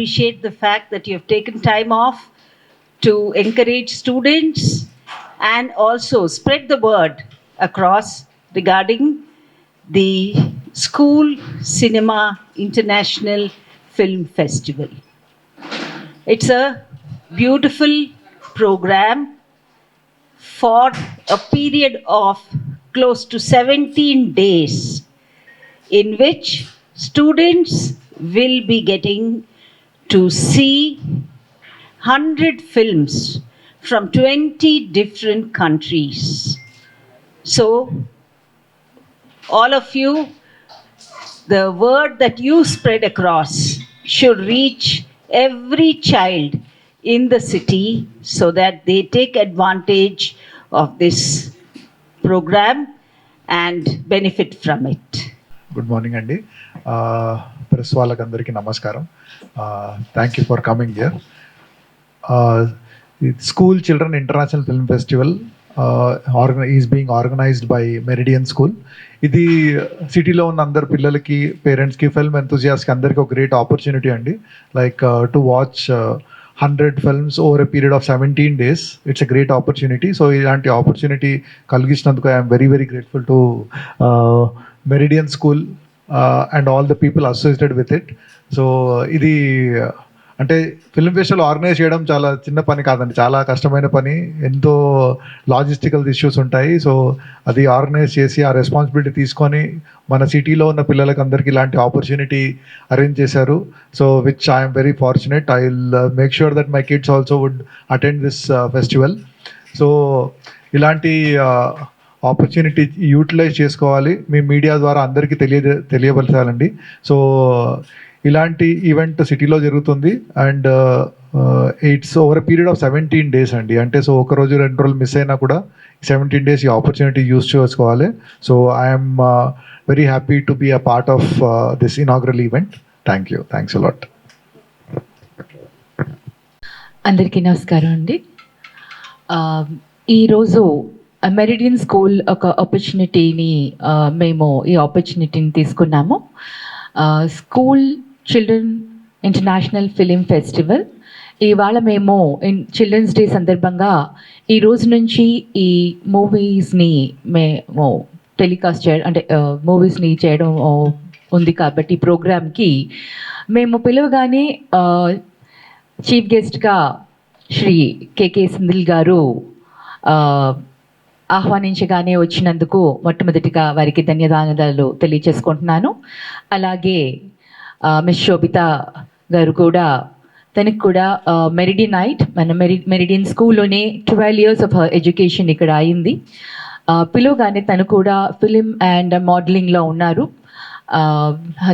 appreciate the fact that you have taken time off to encourage students and also spread the word across regarding the School Cinema International Film Festival. It's a beautiful program for a period of close to 17 days in which students will be getting to see 100 films from 20 different countries. So, all of you, the word that you spread across should reach every child in the city so that they take advantage of this program and benefit from it. Good morning అండి press వాళ్ళకందరికీ నమస్కారం thank you for coming here school children international film festival organise is being organised by Meridian school ఇది సిటీలో ఉన్న అందరు పిల్లలకి పేరెంట్స్కి film ఎంతూజియాస్కి అందరికీ ఒక గ్రేట్ ఆపర్చునిటీ అండి. Like to watch hundred films over a period of seventeen days it's a great opportunity so ఇలాంటి opportunity కలిగించినందుకు I'm very very grateful to Meridian school and all the people associated with it so ఇది uh, అంటే film festival organise చేయడం చాలా చిన్న పని కాదండి. చాలా కష్టమైన పని. ఎంతో లాజిస్టికల్ ఇష్యూస్ ఉంటాయి. సో అది ఆర్గనైజ్ చేసి ఆ రెస్పాన్సిబిలిటీ తీసుకొని మన సిటీలో ఉన్న పిల్లలకి అందరికీ ఇలాంటి ఆపర్చునిటీ అరేంజ్ చేశారు. So which I'm very fortunate I will make sure that my kids also would attend this festival so ఇలాంటి uh, ఆపర్చునిటీ యూటిలైజ్ చేసుకోవాలి. మీ మీడియా ద్వారా అందరికీ తెలియ తెలియపరచాలండి. సో ఇలాంటి ఈవెంట్ సిటీలో జరుగుతుంది. And it's over period of seventeen days అండి. అంటే సో ఒక రోజు రెండు రోజులు మిస్ అయినా కూడా సెవెంటీన్ డేస్ ఈ ఆపర్చునిటీ యూస్ చేసుకోవాలి. So I'm very happy to be a part of this inaugural event thank you thanks a lot అందరికీ నమస్కారం అండి. ఈరోజు మెరిడియన్ స్కూల్ ఒక ఆపర్చునిటీని మేము ఈ ఆపర్చునిటీని తీసుకున్నాము. School children international film festival ఇవాళ మేము ఇన్ చిల్డ్రన్స్ డే సందర్భంగా ఈ రోజు నుంచి ఈ మూవీస్ని మేము టెలికాస్ట్ చేయడం అంటే మూవీస్ని చేయడం ఉంది కాబట్టి ఈ ప్రోగ్రామ్కి మేము పిలవగానే చీఫ్ గెస్ట్గా శ్రీ కేకే సింధిల్ గారు ఆహ్వానించగానే వచ్చినందుకు మొట్టమొదటిగా వారికి ధన్యవాదాలు తెలియచేసుకుంటున్నాను. అలాగే మిస్ శోభిత గారు కూడా తనకు కూడా మెరిడి నైట్ మన మెరి మెరిడియన్ స్కూల్లోనే ట్వెల్వ్ ఇయర్స్ ఆఫ్ ఎడ్యుకేషన్ ఇక్కడ అయింది. పిలువగానే తను కూడా ఫిలిం అండ్ మోడలింగ్లో ఉన్నారు.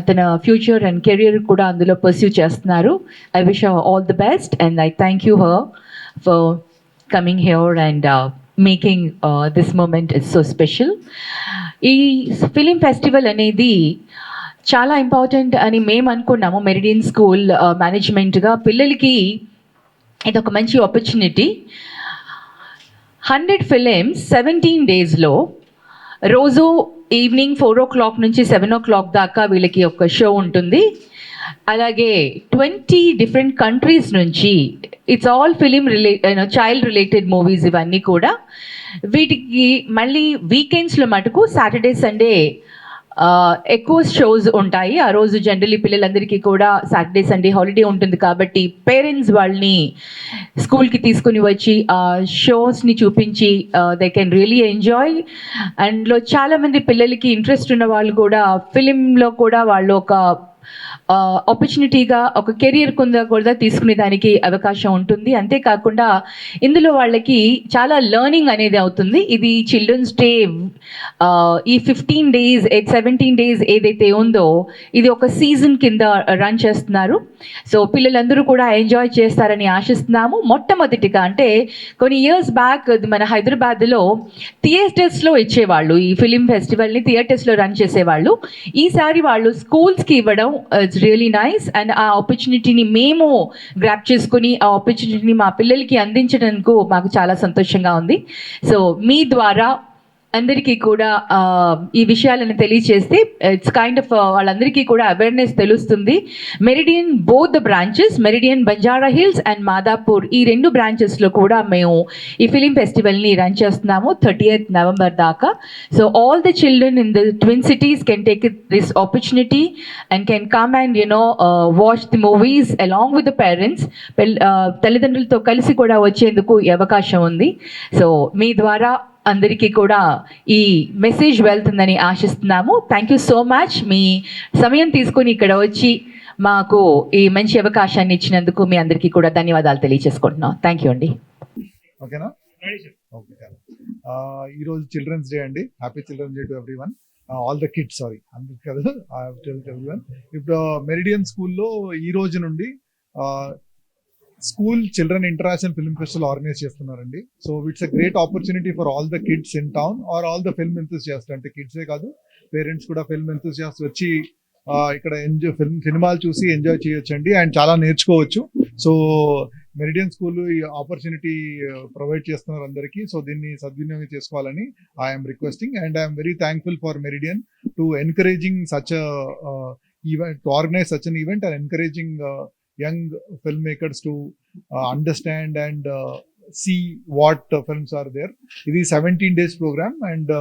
తన ఫ్యూచర్ అండ్ కెరియర్ కూడా అందులో పర్స్యూ చేస్తున్నారు. I wish all the best and I thank you her for coming here and making this moment is so special ఈ ఫిలిం ఫెస్టివల్ అనేది చాలా ఇంపార్టెంట్ అని మేము అనుకున్నాము. మెరిడియన్ స్కూల్ మేనేజ్మెంట్గా పిల్లలకి ఇది ఒక మంచి ఆపర్చునిటీ హండ్రెడ్ ఫిలిమ్స్ సెవెంటీన్ డేస్లో రోజు ఈవినింగ్ ఫోర్ ఓ క్లాక్ నుంచి సెవెన్ ఓ క్లాక్ దాకా వీళ్ళకి ఒక షో ఉంటుంది. అలాగే ట్వంటీ డిఫరెంట్ కంట్రీస్ నుంచి ఇట్స్ ఆల్ ఫిలిం రిలే చైల్డ్ రిలేటెడ్ మూవీస్ ఇవన్నీ కూడా. వీటికి మళ్ళీ వీకెండ్స్లో మటుకు సాటర్డే సండే ఎక్కువ షోస్ ఉంటాయి. ఆ రోజు జనరలీ పిల్లలందరికీ కూడా సాటర్డే సండే హాలిడే ఉంటుంది కాబట్టి పేరెంట్స్ వాళ్ళని స్కూల్కి తీసుకుని వచ్చి ఆ షోస్ని చూపించి దే కెన్ రియలీ ఎంజాయ్ అండ్లో చాలామంది పిల్లలకి ఇంట్రెస్ట్ ఉన్న వాళ్ళు కూడా ఫిలింలో కూడా వాళ్ళు ఒక ఆపర్చునిటీగా ఒక కెరియర్ కింద కూడా తీసుకునే దానికి అవకాశం ఉంటుంది. అంతేకాకుండా ఇందులో వాళ్ళకి చాలా లెర్నింగ్ అనేది అవుతుంది. ఇది చిల్డ్రన్స్ డే ఈ ఫిఫ్టీన్ డేస్ సెవెంటీన్ డేస్ ఏదైతే ఉందో ఇది ఒక సీజన్ కింద రన్ చేస్తున్నారు. సో పిల్లలందరూ కూడా ఎంజాయ్ చేస్తారని ఆశిస్తున్నాము. మొట్టమొదటిగా అంటే కొన్ని ఇయర్స్ బ్యాక్ మన హైదరాబాద్లో థియేటర్స్లో ఇచ్చేవాళ్ళు. ఈ ఫిలిం ఫెస్టివల్ని థియేటర్స్లో రన్ చేసేవాళ్ళు. ఈసారి వాళ్ళు స్కూల్స్కి ఇవ్వడం ఇట్స్ రియలీ నైస్ అండ్ ఆ ఆపర్చునిటీని మేము గ్రాప్ చేసుకుని ఆ ఆపర్చునిటీని మా పిల్లలకి అందించడానికి మాకు చాలా సంతోషంగా ఉంది. సో మీ ద్వారా అందరికీ కూడా ఈ విషయాలను తెలియచేస్తే ఇట్స్ కైండ్ ఆఫ్ వాళ్ళందరికీ కూడా అవేర్నెస్ తెలుస్తుంది. Meridian both the branches Meridian Banjara Hills and Madapur ఈ రెండు బ్రాంచెస్లో కూడా మేము ఈ ఫిలిం ఫెస్టివల్ని రన్ చేస్తున్నాము థర్టీయత్ నవంబర్ దాకా. So all the children in the twin cities can take this opportunity and can come and you know watch the movies along with the parents తల్లిదండ్రులతో కలిసి కూడా వచ్చేందుకు అవకాశం ఉంది. సో మీ ద్వారా అందరికీ కూడా ఈ మెసేజ్ వెళ్తుందని ఆశిస్తున్నాము. థ్యాంక్ యూ సో మచ్ మీ సమయం తీసుకొని ఇక్కడ వచ్చి మాకు ఈ మంచి అవకాశాన్ని ఇచ్చినందుకు మీ అందరికీ కూడా ధన్యవాదాలు తెలియజేసుకుంటున్నాం. థ్యాంక్ యూ అండి. ఓకేనా? ఓకే ఈరోజు చిల్డ్రన్స్ డే అండి. Happy children's day to everyone all the kids sorry అందరికి కదా? ఎవ్రీ వన్ ఇప్పుడు మెరిడియన్ స్కూల్లో ఈ రోజు నుండి school children international film festival organise చేస్తున్నారండి. So it's a great opportunity for all the kids in town or all the film enthusiast అంటే కిడ్సే కాదు పేరెంట్స్ కూడా ఫిల్మ్ ఎంతూసియాస్ట్ వచ్చి ఇక్కడ ఎంజాయ్ ఫిల్మ్ సినిమాలు చూసి ఎంజాయ్ చేయొచ్చండి అండ్ చాలా నేర్చుకోవచ్చు. సో మెరిడియన్ స్కూల్ ఈ ఆపర్చునిటీ ప్రొవైడ్ చేస్తున్నారు అందరికీ. సో దీన్ని సద్వినియోగం చేసుకోవాలని I'm requesting and I'm very thankful for Meridian to encouraging such event to organise such an event and encouraging young film makers to understand and see what films are there ఇది seventeen days programme and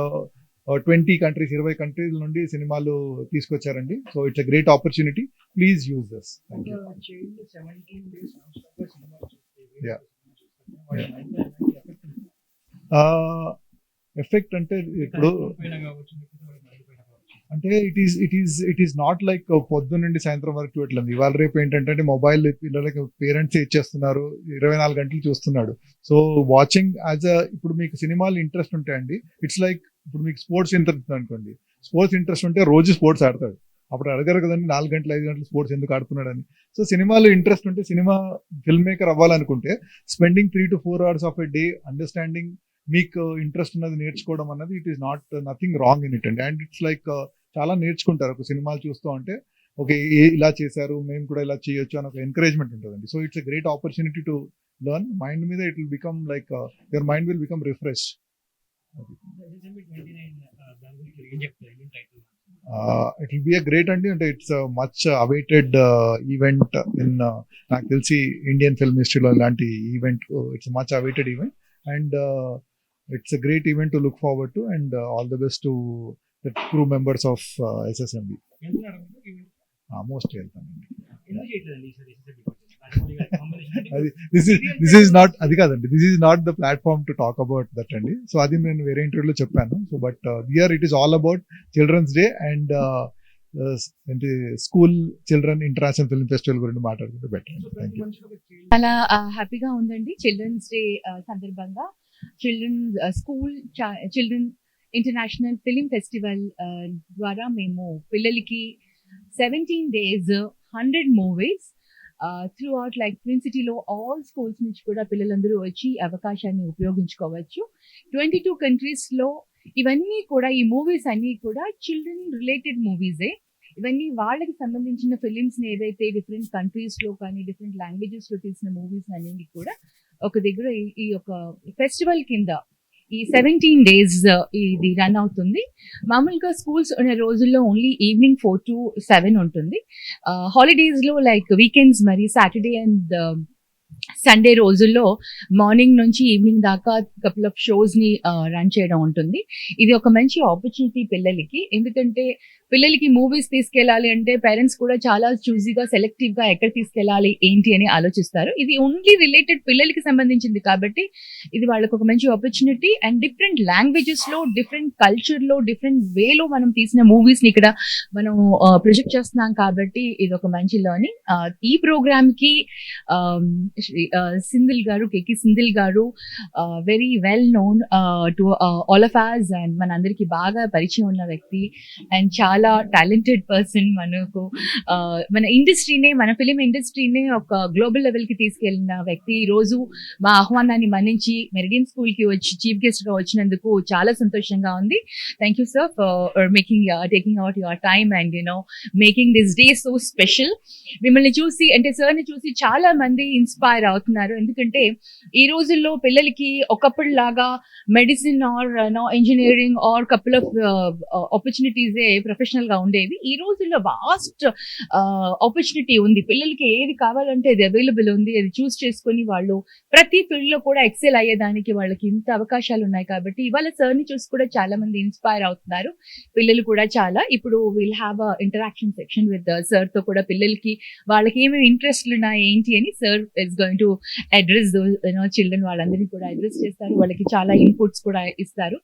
twenty countries ఇరవై కంట్రీల నుండి సినిమాలు తీసుకొచ్చారండి. So it's a great opportunity please use this effect అంటే ఇప్పుడు అంటే it is it is it is not like పొద్దు నుండి సాయంత్రం వరకు చూడట్లేదు ఇవాళ రేపు ఏంటంటే మొబైల్ పిల్లలకి పేరెంట్స్ ఇచ్చేస్తున్నారు ఇరవై నాలుగు గంటలు చూస్తున్నాడు. సో వాచింగ్ యాజ్ అ ఇప్పుడు మీకు సినిమాలు ఇంట్రెస్ట్ ఉంటాయండి ఇట్స్ లైక్ ఇప్పుడు మీకు స్పోర్ట్స్ ఇంట్రెస్ట్ అనుకోండి. స్పోర్ట్స్ ఇంట్రెస్ట్ ఉంటే రోజు స్పోర్ట్స్ ఆడతాడు. అప్పుడు అడగరు కదండి నాలుగు గంటలు ఐదు గంటలు స్పోర్ట్స్ ఎందుకు ఆడుతున్నాడని. సో సినిమాలో ఇంట్రెస్ట్ ఉంటే సినిమా ఫిల్మ్ మేకర్ అవ్వాలనుకుంటే spending three to four hours of a day understanding మీకు ఇంట్రెస్ట్ ఉన్నది నేర్చుకోవడం అన్నది it is not nothing wrong in it అండి. అండ్ ఇట్స్ లైక్ చాలా నేర్చుకుంటారు. ఒక సినిమాలు చూస్తూ ఉంటే ఓకే ఇలా చేశారు మేము కూడా ఇలా చేయొచ్చు అని ఒక ఎంకరేజ్మెంట్ ఉంటుందండి. So it's a great opportunity to learn mind మీద it will become like your mind will become refresh it will be a great అండి. అంటే it's much awaited event in నాకు తెలిసి ఇండియన్ ఫిల్మ్ హిస్టరీలో ఇలాంటి event it's much awaited event and it's a great event to look forward to and all the best to the crew members of SSMB almost వెళ్తానండి అది this is this is not అది కాదండి this is not the platform to talk about that అండి so అది నేను వేరే ఇంటర్వ్యూలో చెప్పాను so but here it is all about children's day and ఏంటి school children international film festival గురించి మాట్లాడుకుంటే బెటర్ చాలా హ్యాపీగా ఉందండి చిల్డ్రన్స్ డే సందర్భంగా. Children school children international film festival ద్వారా మేము పిల్లలకి seventeen days hundred movies throughout like twin సిటీలో ఆల్ స్కూల్స్ నుంచి కూడా పిల్లలందరూ వచ్చి అవకాశాన్ని ఉపయోగించుకోవచ్చు. ట్వంటీ టూ కంట్రీస్లో ఇవన్నీ కూడా ఈ మూవీస్ అన్నీ కూడా చిల్డ్రన్ రిలేటెడ్ మూవీసే ఇవన్నీ వాళ్ళకి సంబంధించిన ఫిలిమ్స్ని ఏవైతే డిఫరెంట్ కంట్రీస్లో కానీ డిఫరెంట్ లాంగ్వేజెస్లో తీసిన మూవీస్ అన్ని కూడా ఒక దగ్గర ఈ- యొక్క ఫెస్టివల్ కింద ఈ సెవెంటీన్ డేస్ uh, ఇది రన్ అవుతుంది. మామూలుగా స్కూల్స్ ఉన్న రోజుల్లో only evening four to seven ఉంటుంది. హాలిడేస్లో లైక్ వీకెండ్స్ మరి సాటర్డే అండ్ సండే రోజుల్లో మార్నింగ్ నుంచి ఈవినింగ్ దాకా కపుల్ ఆఫ్ షోస్ని రన్ చేయడం ఉంటుంది. ఇది ఒక మంచి ఆపర్చునిటీ పిల్లలకి. ఎందుకంటే పిల్లలకి మూవీస్ తీసుకెళ్ళాలి అంటే పేరెంట్స్ కూడా చాలా చూజీగా సెలెక్టివ్గా ఎక్కడ తీసుకెళ్ళాలి ఏంటి అని ఆలోచిస్తారు. ఇది ఓన్లీ రిలేటెడ్ పిల్లలకి సంబంధించింది కాబట్టి ఇది వాళ్ళకి ఒక మంచి ఆపర్చునిటీ అండ్ డిఫరెంట్ లాంగ్వేజెస్లో డిఫరెంట్ కల్చర్లో డిఫరెంట్ వేలో మనం తీసిన మూవీస్ని ఇక్కడ మనం ప్రొజెక్ట్ చేస్తున్నాం కాబట్టి ఇది ఒక మంచి లర్నింగ్ ఈ ప్రోగ్రామ్కి సింధిల్ గారు కేకి సింధిల్ గారు very well known to all of us and మనందరికీ బాగా పరిచయం ఉన్న వ్యక్తి. అండ్ చాలా చాలా టాలెంటెడ్ పర్సన్ మనకు. మన ఇండస్ట్రీనే మన ఫిలిం ఇండస్ట్రీనే ఒక గ్లోబల్ లెవెల్కి తీసుకెళ్ళిన వ్యక్తి. ఈ రోజు మా ఆహ్వానాన్ని మన్నించి మెరిడియన్ స్కూల్కి వచ్చి చీఫ్ గెస్ట్గా వచ్చినందుకు చాలా సంతోషంగా ఉంది. Thank you sir for making taking out your time and you know making this day so special మిమ్మల్ని చూసి అంటే సార్ని చూసి చాలా మంది ఇన్స్పైర్ అవుతున్నారు. ఎందుకంటే ఈ రోజుల్లో పిల్లలకి ఒకప్పుడు లాగా medicine or no engineering or couple of opportunities profession గా ఉండేవి. ఈ రోజుల్లో వాస్ట్ ఆపర్చునిటీ ఉంది. పిల్లలకి ఏది కావాలంటే అది అవైలబుల్ ఉంది. అది చూస్ చేసుకొని వాళ్ళు ప్రతి ఫీల్డ్లో కూడా ఎక్సెల్ అయ్యేదానికి వాళ్ళకి ఇంత అవకాశాలు ఉన్నాయి కాబట్టి ఇవాళ సర్ని చూసి కూడా చాలా మంది ఇన్స్పైర్ అవుతున్నారు. పిల్లలు కూడా చాలా. ఇప్పుడు will have a interaction section with సార్తో కూడా పిల్లలకి వాళ్ళకి ఏమేమి ఇంట్రెస్ట్లు ఉన్నాయి ఏంటి అని sir is going to address children వాళ్ళందరినీ కూడా అడ్రస్ చేస్తారు. వాళ్ళకి చాలా ఇన్పుట్స్ కూడా ఇస్తారు.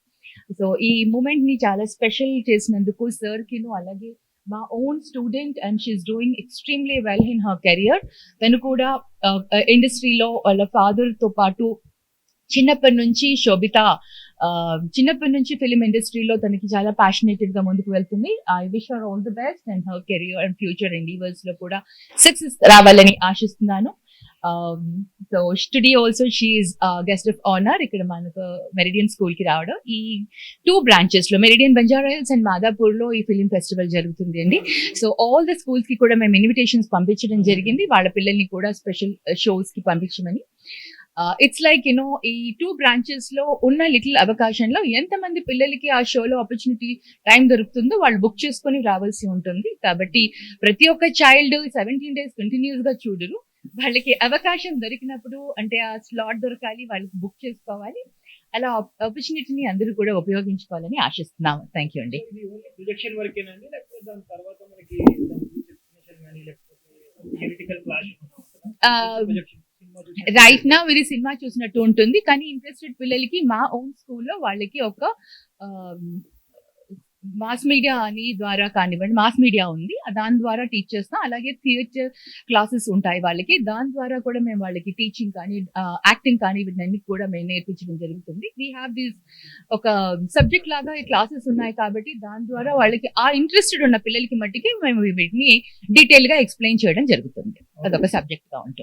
సో ఈ మూమెంట్ని చాలా స్పెషల్ చేసినందుకు సార్ కిను అలాగే మా own student and she's doing extremely well in her career తను కూడా uh, uh, ఇండస్ట్రీలో వాళ్ళ ఫాదర్తో పాటు చిన్నప్పటి నుంచి శోభిత uh, చిన్నప్పటి నుంచి ఫిలిం ఇండస్ట్రీలో తనకి చాలా ప్యాషనేటెడ్గా ముందుకు వెళ్తుంది. I wish her all the best and her career and future ఎండీవర్స్లో కూడా సక్సెస్ రావాలని ఆశిస్తున్నాను. So study also she's guest of honour ఇక్కడ మనకు మెరిడియన్ స్కూల్కి రావడం. ఈ టూ బ్రాంచెస్లో మెరిడియన్ బంజారాయల్స్ అండ్ మాదాపూర్లో ఈ ఫిలిం ఫెస్టివల్ జరుగుతుంది అండి. సో ఆల్ ద స్కూల్స్కి కూడా మేము ఇన్విటేషన్స్ పంపించడం జరిగింది. వాళ్ళ పిల్లల్ని కూడా స్పెషల్ షోస్ uh, కి పంపించమని. ఇట్స్ లైక్ యునో ఈ టూ బ్రాంచెస్లో ఉన్న లిటిల్ అవకాశంలో ఎంతమంది పిల్లలకి ఆ షోలో ఆపర్చునిటీ టైం దొరుకుతుందో వాళ్ళు బుక్ చేసుకొని రావాల్సి ఉంటుంది. కాబట్టి ప్రతి ఒక్క చైల్డ్ సెవెంటీన్ డేస్ కంటిన్యూస్గా చూడరు. వాళ్ళకి అవకాశం దొరికినప్పుడు అంటే ఆ స్లాట్ దొరకాలి వాళ్ళకి బుక్ చేసుకోవాలి. అలా ఆపర్చునిటీని అందరూ కూడా ఉపయోగించుకోవాలని ఆశిస్తున్నాము. థ్యాంక్ యూ అండి రైట్ నా ఇది సినిమా చూసినట్టు ఉంటుంది. కానీ ఇంట్రెస్టెడ్ పిల్లలకి మా ఓన్ స్కూల్లో వాళ్ళకి ఒక మాస్ మీడియా అని ద్వారా కానివ్వండి మాస్ మీడియా ఉంది. దాని ద్వారా టీచ్ చేస్తాం అలాగే థియేటర్ క్లాసెస్ ఉంటాయి వాళ్ళకి. దాని ద్వారా కూడా మేము వాళ్ళకి టీచింగ్ కానీ యాక్టింగ్ కానీ వీటన్ని కూడా మేము నేర్పించడం జరుగుతుంది. వీ హ్యావ్ దిస్ ఒక సబ్జెక్ట్ లాగా ఈ క్లాసెస్ ఉన్నాయి కాబట్టి దాని ద్వారా వాళ్ళకి ఆ ఇంట్రెస్టెడ్ ఉన్న పిల్లలకి మట్టికి మేము వీటిని డీటెయిల్గా ఎక్స్ప్లెయిన్ చేయడం జరుగుతుంది. అదొక సబ్జెక్ట్గా ఉంటుంది